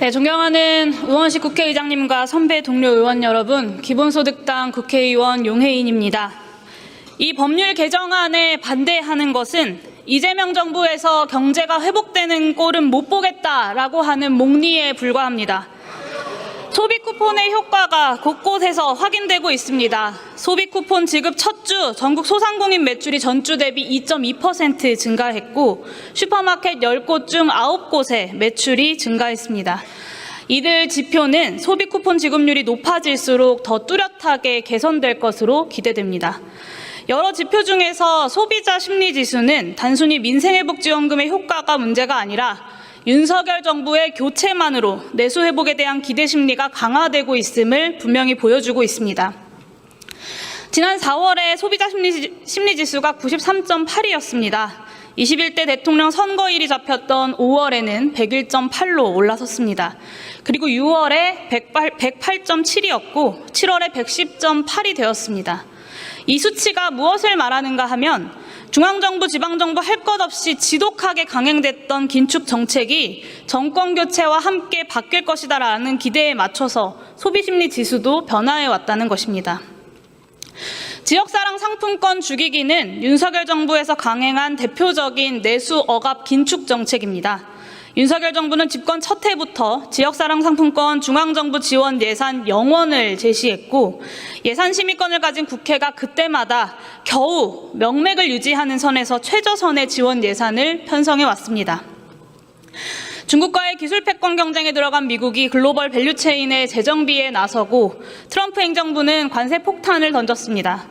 네, 존경하는 우원식 국회의장님과 선배 동료 의원 여러분, 기본소득당 국회의원 용혜인입니다. 이 법률 개정안에 반대하는 것은 이재명 정부에서 경제가 회복되는 꼴은 못 보겠다라고 하는 목리에 불과합니다. 소비 쿠폰의 효과가 곳곳에서 확인되고 있습니다. 소비 쿠폰 지급 첫 주 전국 소상공인 매출이 전주 대비 2.2% 증가했고 슈퍼마켓 10곳 중 9곳의 매출이 증가했습니다. 이들 지표는 소비 쿠폰 지급률이 높아질수록 더 뚜렷하게 개선될 것으로 기대됩니다. 여러 지표 중에서 소비자 심리 지수는 단순히 민생회복지원금의 효과가 문제가 아니라 윤석열 정부의 교체만으로 내수 회복에 대한 기대 심리가 강화되고 있음을 분명히 보여주고 있습니다. 지난 4월에 소비자 심리, 지수가 93.8이었습니다. 21대 대통령 선거일이 잡혔던 5월에는 101.8로 올라섰습니다. 그리고 6월에 108.7이었고 7월에 110.8이 되었습니다. 이 수치가 무엇을 말하는가 하면 중앙정부, 지방정부 할 것 없이 지독하게 강행됐던 긴축 정책이 정권 교체와 함께 바뀔 것이다라는 기대에 맞춰서 소비 심리 지수도 변화해 왔다는 것입니다. 지역사랑 상품권 주기기는 윤석열 정부에서 강행한 대표적인 내수 억압 긴축 정책입니다. 윤석열 정부는 집권 첫 해부터 지역사랑 상품권 중앙정부 지원 예산 영원을 제시했고 예산 심의권을 가진 국회가 그때마다 겨우 명맥을 유지하는 선에서 최저선의 지원 예산을 편성해 왔습니다. 중국과의 기술 패권 경쟁에 들어간 미국이 글로벌 밸류체인의 재정비에 나서고 트럼프 행정부는 관세 폭탄을 던졌습니다.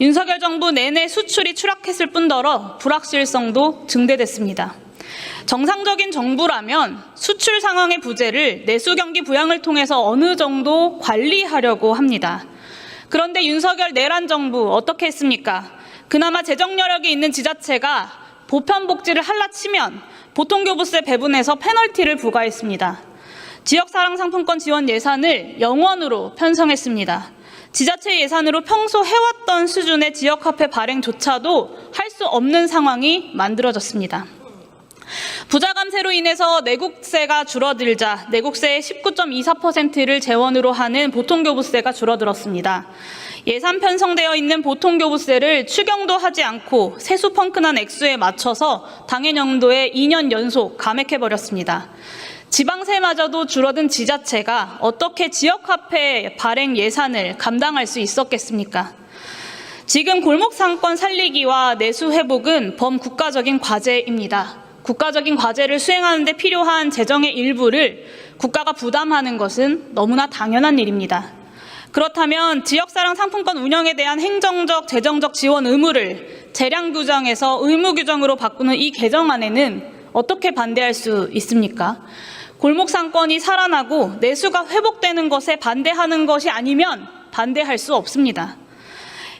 윤석열 정부 내내 수출이 추락했을 뿐더러 불확실성도 증대됐습니다. 정상적인 정부라면 수출 상황의 부재를 내수 경기 부양을 통해서 어느 정도 관리하려고 합니다. 그런데 윤석열 내란 정부 어떻게 했습니까? 그나마 재정 여력이 있는 지자체가 보편 복지를 할라치면 보통 교부세 배분에서 페널티를 부과했습니다. 지역 사랑 상품권 지원 예산을 영원으로 편성했습니다. 지자체 예산으로 평소 해왔던 수준의 지역화폐 발행조차도 할 수 없는 상황이 만들어졌습니다. 부자 감세로 인해서 내국세가 줄어들자 내국세의 19.24%를 재원으로 하는 보통교부세가 줄어들었습니다. 예산 편성되어 있는 보통교부세를 추경도 하지 않고 세수 펑크난 액수에 맞춰서 당해년도에 2년 연속 감액해버렸습니다. 지방세마저도 줄어든 지자체가 어떻게 지역화폐 발행 예산을 감당할 수 있었겠습니까? 지금 골목상권 살리기와 내수 회복은 범국가적인 과제입니다. 국가적인 과제를 수행하는 데 필요한 재정의 일부를 국가가 부담하는 것은 너무나 당연한 일입니다. 그렇다면 지역사랑 상품권 운영에 대한 행정적, 재정적 지원 의무를 재량 규정에서 의무 규정으로 바꾸는 이 개정안에는 어떻게 반대할 수 있습니까? 골목 상권이 살아나고 내수가 회복되는 것에 반대하는 것이 아니면 반대할 수 없습니다.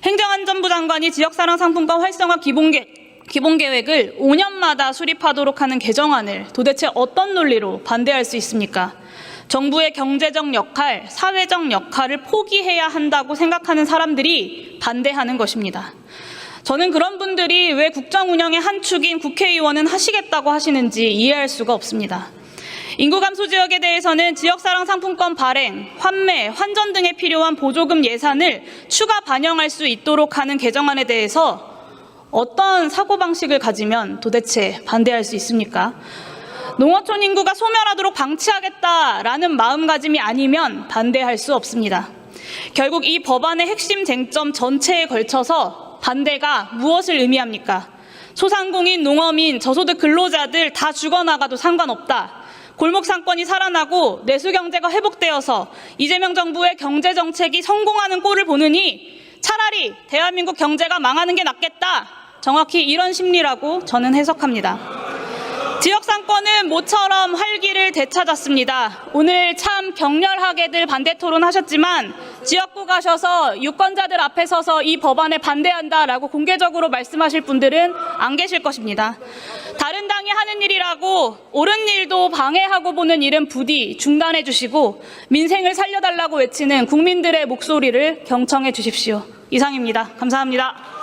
행정안전부 장관이 지역사랑 상품권 활성화 기본계, 기본 계획을 5년마다 수립하도록 하는 개정안을 도대체 어떤 논리로 반대할 수 있습니까? 정부의 경제적 역할, 사회적 역할을 포기해야 한다고 생각하는 사람들이 반대하는 것입니다. 저는 그런 분들이 왜 국정 운영의 한 축인 국회의원은 하시겠다고 하시는지 이해할 수가 없습니다. 인구 감소 지역에 대해서는 지역사랑 상품권 발행, 환매, 환전 등에 필요한 보조금 예산을 추가 반영할 수 있도록 하는 개정안에 대해서 어떤 사고방식을 가지면 도대체 반대할 수 있습니까? 농어촌 인구가 소멸하도록 방치하겠다라는 마음가짐이 아니면 반대할 수 없습니다. 결국 이 법안의 핵심 쟁점 전체에 걸쳐서 반대가 무엇을 의미합니까? 소상공인, 농어민, 저소득 근로자들 다 죽어나가도 상관없다. 골목 상권이 살아나고 내수 경제가 회복되어서 이재명 정부의 경제 정책이 성공하는 꼴을 보느니 차라리 대한민국 경제가 망하는 게 낫겠다. 정확히 이런 심리라고 저는 해석합니다. 상권은 모처럼 활기를 되찾았습니다. 오늘 참 격렬하게들 반대 토론하셨지만 지역구 가셔서 유권자들 앞에 서서 이 법안에 반대한다라고 공개적으로 말씀하실 분들은 안 계실 것입니다. 다른 당이 하는 일이라고 옳은 일도 방해하고 보는 일은 부디 중단해 주시고 민생을 살려달라고 외치는 국민들의 목소리를 경청해 주십시오. 이상입니다. 감사합니다.